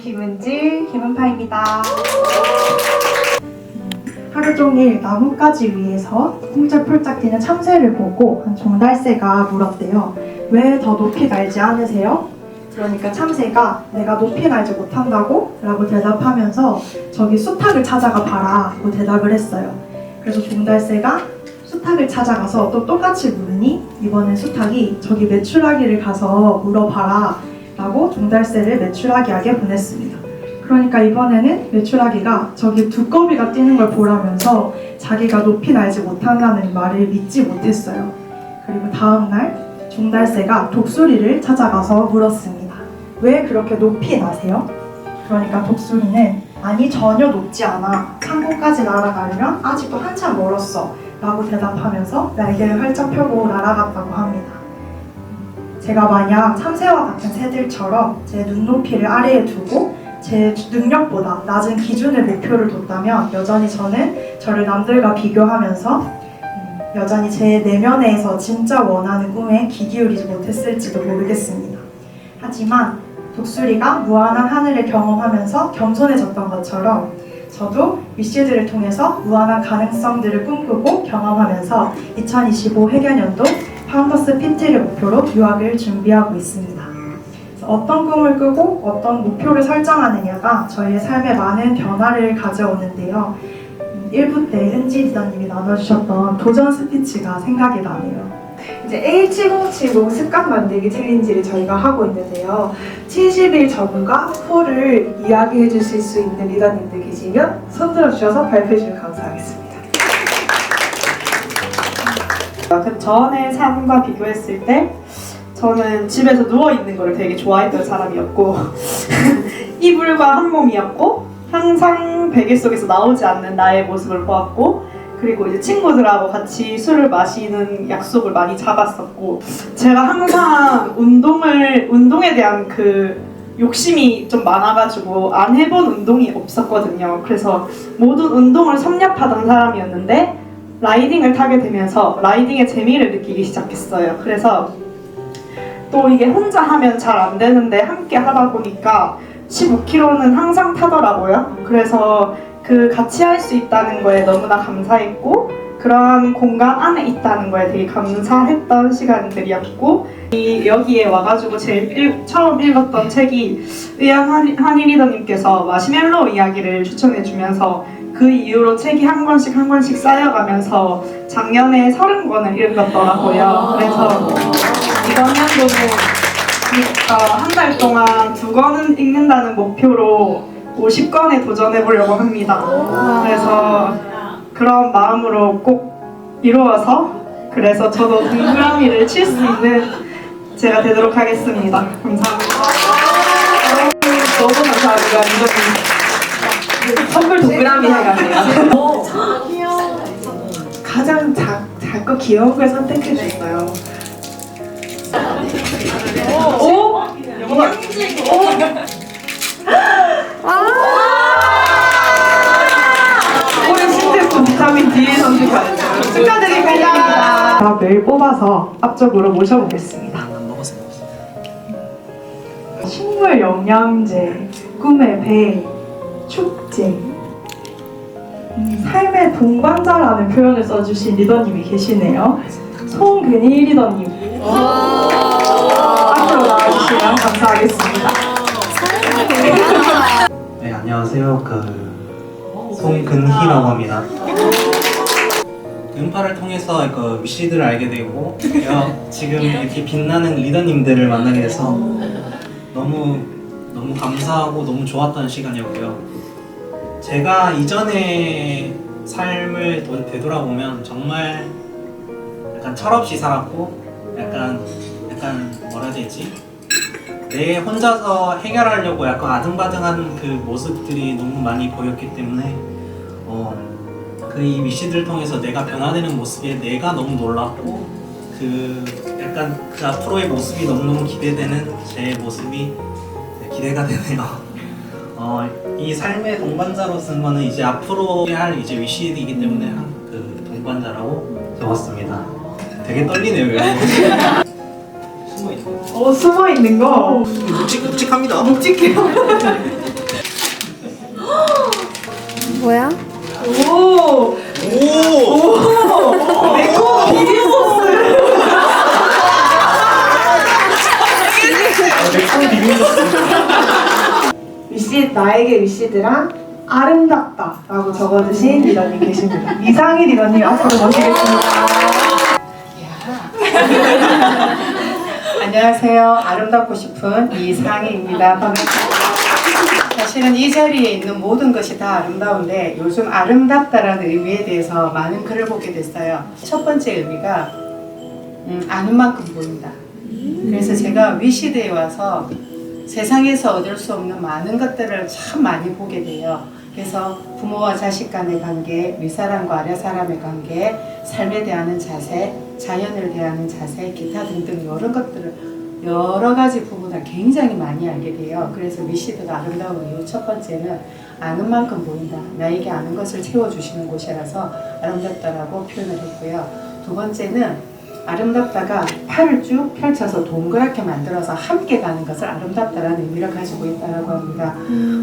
김은지, 김은파입니다. 하루 종일 나뭇가지 위에서 쿵짝폴짝 뛰는 참새를 보고 한 종달새가 물었대요. 왜 더 높이 날지 않으세요? 그러니까 참새가 내가 높이 날지 못한다고? 라고 대답하면서 저기 수탉을 찾아가 봐라 고 대답을 했어요. 그래서 종달새가 수탉을 찾아가서 또 똑같이 물으니 이번엔 수탉이 저기 메추라기를 가서 물어봐라 라고 종달새를 메추라기에게 보냈습니다. 그러니까 이번에는 메추라기가 저기 두꺼비가 뛰는 걸 보라면서 자기가 높이 날지 못한다는 말을 믿지 못했어요. 그리고 다음날 종달새가 독수리를 찾아가서 물었습니다. 왜 그렇게 높이 나세요? 그러니까 독수리는 아니 전혀 높지 않아. 상공까지 날아가려면 아직도 한참 멀었어. 라고 대답하면서 날개를 활짝 펴고 날아갔다고 합니다. 제가 만약 참새와 같은 새들처럼 제 눈높이를 아래에 두고 제 능력보다 낮은 기준을 목표를 뒀다면 여전히 저는 저를 남들과 비교하면서 음, 여전히 제 내면에서 진짜 원하는 꿈에 귀 기울이지 못했을지도 모르겠습니다. 하지만 독수리가 무한한 하늘을 경험하면서 겸손해졌던 것처럼 저도 위시드를 통해서 무한한 가능성들을 꿈꾸고 경험하면서 2025 회견연도 파운더스 PT를 목표로 유학을 준비하고 있습니다. 어떤 꿈을 꾸고 어떤 목표를 설정하느냐가 저희의 삶에 많은 변화를 가져오는데요. 음, 1부 때 은지 리더님이 나눠주셨던 도전 스피치가 생각이 나네요. 이제 A7070 습관 만들기 챌린지를 저희가 하고 있는데요. 70일 전과 후를 이야기해 주실 수 있는 리더님들 계시면 손들어 주셔서 발표해 주시면 감사하겠습니다. 그 전의 삶과 비교했을 때 저는 집에서 누워 있는 거를 되게 좋아했던 사람이었고 이불과 한 몸이었고 항상 베개 속에서 나오지 않는 나의 모습을 보았고 그리고 이제 친구들하고 같이 술을 마시는 약속을 많이 잡았었고 제가 항상 운동을 운동에 대한 그 욕심이 좀 많아가지고 안 해본 운동이 없었거든요. 그래서 모든 운동을 섭렵하던 사람이었는데 라이딩을 타게 되면서 라이딩의 재미를 느끼기 시작했어요. 그래서 또 이게 혼자 하면 잘 안 되는데 함께 하다 보니까 15km는 항상 타더라고요. 그래서 그 같이 할 수 있다는 거에 너무나 감사했고 그런 공간 안에 있다는 거에 되게 감사했던 시간들이었고 이 여기에 와가지고 제일 읽- 처음 읽었던 책이 의한 리더님께서 마시멜로 이야기를 추천해주면서 그 이후로 책이 한 권씩 한 권씩 쌓여가면서 작년에 서른 권을 읽었더라고요. 그래서 이번 연도는 한 달 동안 두 권은 읽는다는 목표로 50권에 도전해 보려고 합니다. 그래서 그런 마음으로 꼭 이루어서 그래서 저도 동그라미를 칠 수 있는 제가 되도록 하겠습니다. 감사합니다. 너무 감사합니다. 선물 미 해가네요. 가장 작, 작고 귀여운 걸 선택해 주셨어요. 오! 올해 신제품 비타민 D 선택하셨어요. 축하드립니다. 답을 뽑아서 앞쪽으로 모셔보겠습니다. 식물 영양제, 꿈의 배, 축제, 음, 삶의 동반자라는 표현을 써주신 리더님이 계시네요. 송근희 리더님. 앞으로 나와주시면 감사하겠습니다. 네, 안녕하세요. 그 송근희라고 합니다. 음파를 통해서 그 위시들을 알게 되고 여- 지금 이렇게 빛나는 리더님들을 만나게 돼서 너무 너무 감사하고 너무 좋았던 시간이었고요. 제가 이전의 삶을 도- 되돌아보면 정말 약간 철없이 살았고 약간 약간 뭐라 해야 되지? 내 혼자서 해결하려고 약간 아등바등한 그 모습들이 너무 많이 보였기 때문에 어, 그이 위시들을 통해서 내가 변화되는 모습에 내가 너무 놀랐고 그 약간 그 앞으로의 모습이 너무너무 기대되는 제 모습이 네, 기대가 되네요. 어, 이 삶의 동반자로 쓴 거는 이제 앞으로 할 이제 위시이기 때문에 한그 동반자라고 적었습니다. 되게 떨리네요. 이거. 숨어 있는. 어, 숨어 있는 거 묵직묵직합니다. 묵직해요. 뭐야? 오! 오! 매콤 비빔 소스! 매콤 비빔 소스. 나에게 위시드란 아름답다 라고 적어주신 리더님 계십니다. 이상희 리더님 앞으로 모시겠습니다. 안녕하세요. 아름답고 싶은 이상희입니다. 사실은 이 자리에 있는 모든 것이 다 아름다운데 요즘 아름답다라는 의미에 대해서 많은 글을 보게 됐어요. 첫 번째 의미가 음, 아는 만큼 보인다. 그래서 제가 위시대에 와서 세상에서 얻을 수 없는 많은 것들을 참 많이 보게 돼요. 그래서 부모와 자식 간의 관계, 윗사람과 아랫사람의 관계, 삶에 대하는 자세, 자연을 대하는 자세, 기타 등등 이런 것들을 여러 가지 부분을 굉장히 많이 알게 돼요. 그래서 미시드가 아름다운 이유 첫 번째는 아는 만큼 보인다. 나에게 아는 것을 채워주시는 곳이라서 아름답다라고 표현을 했고요. 두 번째는 아름답다가 팔을 쭉 펼쳐서 동그랗게 만들어서 함께 가는 것을 아름답다라는 의미를 가지고 있다고 합니다.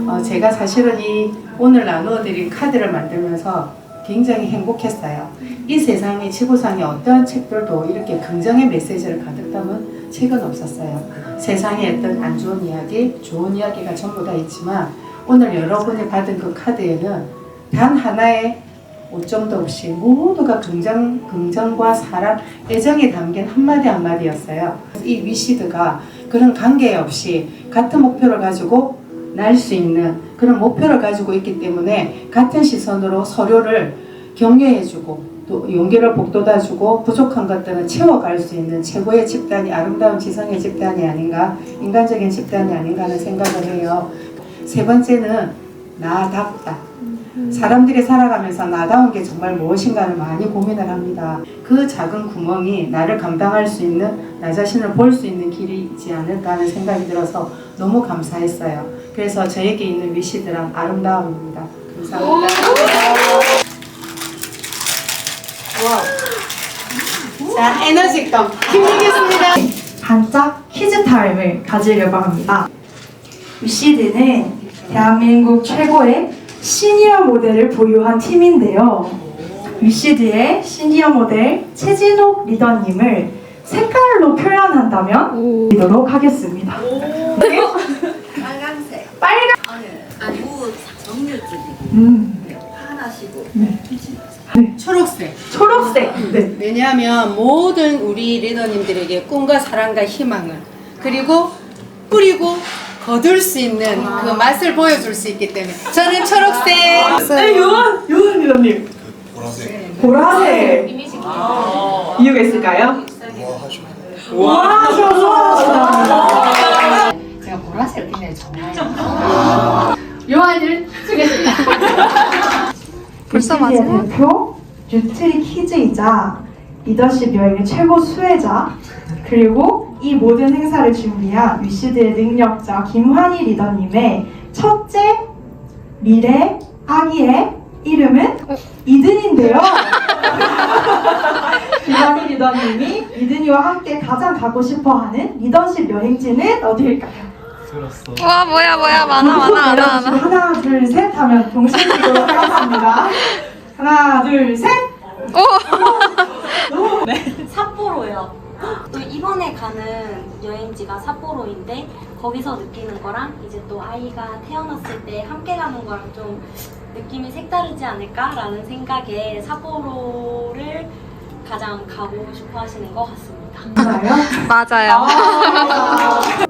어, 제가 사실은 이 오늘 나누어드린 카드를 만들면서 굉장히 행복했어요. 이 세상에 지구상에 어떠한 책들도 이렇게 긍정의 메시지를 가득 담은 책은 없었어요. 세상에 어떤 안 좋은 이야기, 좋은 이야기가 전부 다 있지만 오늘 여러분이 받은 그 카드에는 단 하나의 오점도 없이 모두가 긍정, 긍정과 사랑, 애정이 담긴 한마디 한마디였어요. 이 위시드가 그런 관계 없이 같은 목표를 가지고 날 수 있는 그런 목표를 가지고 있기 때문에 같은 시선으로 서로를 격려해주고 또 용기를 북돋아주고 부족한 것들은 채워갈 수 있는 최고의 집단이 아름다운 지성의 집단이 아닌가 인간적인 집단이 아닌가 하는 생각을 해요. 세 번째는 나답다. 사람들이 살아가면서 나다운 게 정말 무엇인가를 많이 고민을 합니다. 그 작은 구멍이 나를 감당할 수 있는 나 자신을 볼 수 있는 길이 있지 않을까 하는 생각이 들어서 너무 감사했어요. 그래서 저에게 있는 위시드란 아름다움입니다. 감사합니다. 자, 에너지껌 힘내겠습니다. 반짝 퀴즈 타임을 가지려고 합니다. 위시드는 대한민국 최고의 시니어 모델을 보유한 팀인데요. 위시드의 시니어 모델 최진옥 리더님을 색깔로 표현한다면 드리도록 하겠습니다. 네? 빨간색. 빨간. 아니, 무 정렬적이고 음, 파란하시고 초록색. 초록색. 네. 왜냐하면 모든 우리 리더님들에게 꿈과 사랑과 희망을 그리고 뿌리고 거둘 수 있는 그 맛을 보여줄 수 있기 때문에 저는 초록색. 네, 요한 요한 리더님. 보라색. 보라색. 이유가 있을까요? 와 하셔서 제가 보라색 굉장히 좋아해요. 요한을 쓰겠습니다. 벌써 마지막? 대표 뉴트리 키즈이자 리더십 여행의 최고 수혜자 그리고 이 모든 행사를 준비한 위시드의 능력자 김환희 리더님의 첫째 미래 아기의 이름은 이든인데요. 김환희 리더님이 이든이와 함께 가장 가고 싶어하는 리더십 여행지는 어디일까요? 들었어. 와 뭐야 뭐야 많아 많아 많아 많아. 하나 둘 셋 하면 동시에 뛰도록 하겠습니다. 하나 둘 셋. 삿포로요. 또 이번에 가는 여행지가 삿포로인데 거기서 느끼는 거랑 이제 또 아이가 태어났을 때 함께 가는 거랑 좀 느낌이 색다르지 않을까라는 생각에 삿포로를 가장 가고 싶어 하시는 것 같습니다. 맞아요? 맞아요.